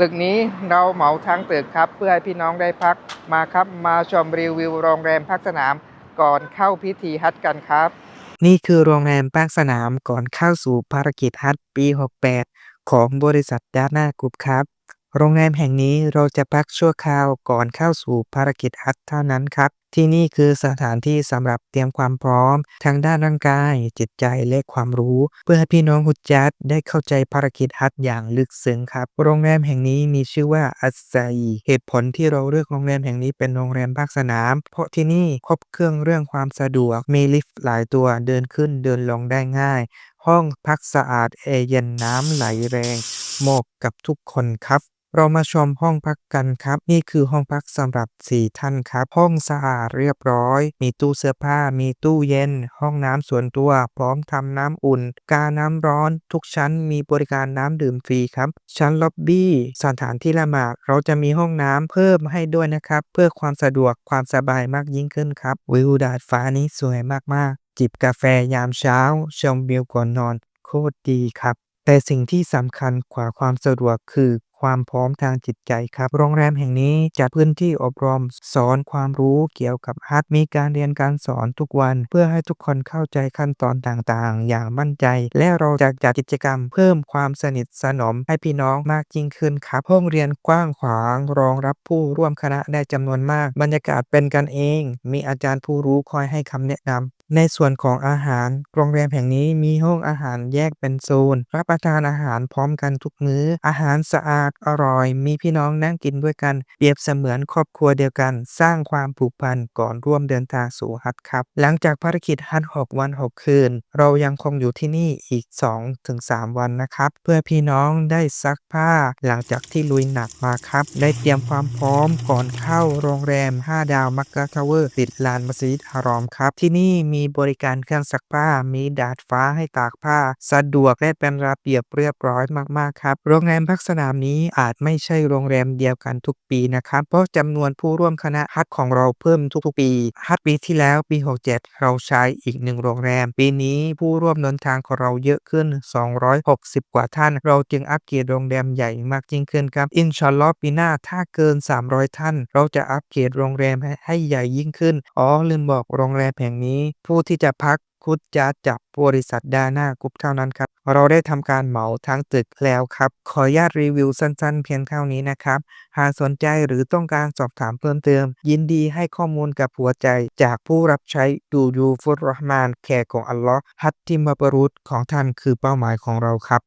ตึกนี้เราเหมาทั้งตึกครับเพื่อให้พี่น้องได้พักมาครับมาชมรีวิวโรงแรมพักสนามก่อนเข้าพิธีฮัทกันครับ นี่คือโรงแรมพักสนามก่อนเข้าสู่ภารกิจฮัทปี 68 ของบริษัทดาน่ากรุ๊ปครับ โรงแรมแห่งนี้เราจะพักชั่วคราวก่อนเข้าสู่ภารกิจฮัจญ์เท่านั้นครับ ที่นี่คือสถานที่สำหรับเตรียมความพร้อม ทางด้านร่างกาย จิตใจและความรู้ เพื่อให้พี่น้องฮุจัดได้เข้าใจภารกิจฮัจญ์อย่างลึกซึ้งครับ โรงแรมแห่งนี้มีชื่อว่าอัสไซเหตุผลที่เราเลือกโรงแรมแห่งนี้เป็นโรงแรมภาคสนาม เพราะที่นี่ครบเครื่องเรื่องความสะดวกมีลิฟต์หลายตัวเดินขึ้นเดินลงได้ง่าย ห้องพักสะอาดแอร์เย็นน้ำไหลแรงเหมาะกับทุกคนครับ เรามาชมห้องพักกันครับ นี่คือห้องพักสำหรับ 4 ท่านครับ ห้องสะอาดเรียบร้อย มีตู้เสื้อผ้า มีตู้เย็น ห้องน้ำส่วนตัว พร้อมทำน้ำอุ่น กาน้ำร้อน ทุกชั้นมีบริการน้ำดื่มฟรีครับ ชั้นล็อบบี้ สถานที่ละหมาดเราจะมีห้องน้ำเพิ่มให้ด้วยนะครับ เพื่อความสะดวกความสบายมากยิ่งขึ้นครับ วิวดาดฟ้านี้สวยมากๆ จิบกาแฟยามเช้า ชมวิวก่อนนอน โคตรดีครับแต่สิ่งที่สำคัญกว่าความสะดวกคือ ความพร้อมทางจิตใจครับ โรงแรมแห่งนี้จัดพื้นที่อบรม สอนความรู้เกี่ยวกับฮัจญ์มีการเรียนการสอนทุกวัน เพื่อให้ทุกคนเข้าใจขั้นตอนต่างๆ อย่างมั่นใจ และเราจะจัดกิจกรรมเพิ่มความสนิทสนมให้พี่น้องมากยิ่งขึ้นครับ ห้องเรียนกว้างขวาง รองรับผู้ร่วมคณะได้จำนวนมาก บรรยากาศเป็นกันเอง มีอาจารย์ผู้รู้คอยให้คำแนะนำ ในส่วนของอาหาร โรงแรมแห่งนี้มีห้องอาหารแยกเป็นโซน รับประทานอาหารพร้อมกันทุกมื้อ อาหารสะอาดอร่อย มีพี่น้องนั่งกินด้วยกัน เปรียบเสมือนครอบครัวเดียวกัน สร้างความผูกพันก่อนร่วมเดินทางสู่ฮัจญ์ครับ หลังจากภารกิจฮัจญ์6วัน6คืน เรายังคงอยู่ที่นี่อีก 2-3 วันนะครับ เพื่อพี่น้องได้ซักผ้า หลังจากที่ลุยหนักมาครับ ได้เตรียมความพร้อมก่อนเข้าโรงแรม 5 ดาวมักกะทาวเวอร์ติดลานมัสยิดฮารอมครับที่นี่มีีบริการเครื่องซักผ้า มีดาดฟ้าให้ตากผ้า สะดวกและเป็นระเบียบเรียบร้อยมาก ๆ ครับ โรงแรมพักสนามนี้อาจไม่ใช่โรงแรมเดียวกันทุกปีนะครับ เพราะจำนวนผู้ร่วมคณะฮัจญ์ของเราเพิ่มทุกๆ ปีฮัจญ์ปีที่แล้วปี 67 เราใช้อีกหนึ่งโรงแรม ปีนี้ผู้ร่วมเดินทางของเราเยอะขึ้น 260 กว่าท่าน เราจึงอัปเกรดโรงแรมใหญ่มากยิ่งขึ้นครับอินชอนลอปีหน้าถ้าเกิน 300 ท่าน เราจะอัปเกรดโรงแรมให้ใหญ่ยิ่งขึ้น อ๋อลืมบอกโรงแรมแห่งนี้ผู้ที่จะพักคุดจะจับบริษัทดาน่ากรุ๊ปเท่านั้นครับ เราได้ทำการเหมาทั้งตึกแล้วครับ ขออนุญาตรีวิวสั้นๆ เพียงเท่านี้นะครับ หากสนใจหรือต้องการสอบถามเพิ่มเติม ยินดีให้ข้อมูลกับหัวใจจากผู้รับใช้ดูยูฟุตรห์มานแขกของอัลลอฮ์ฮัตติมบาบรุษของท่านคือเป้าหมายของเราครับ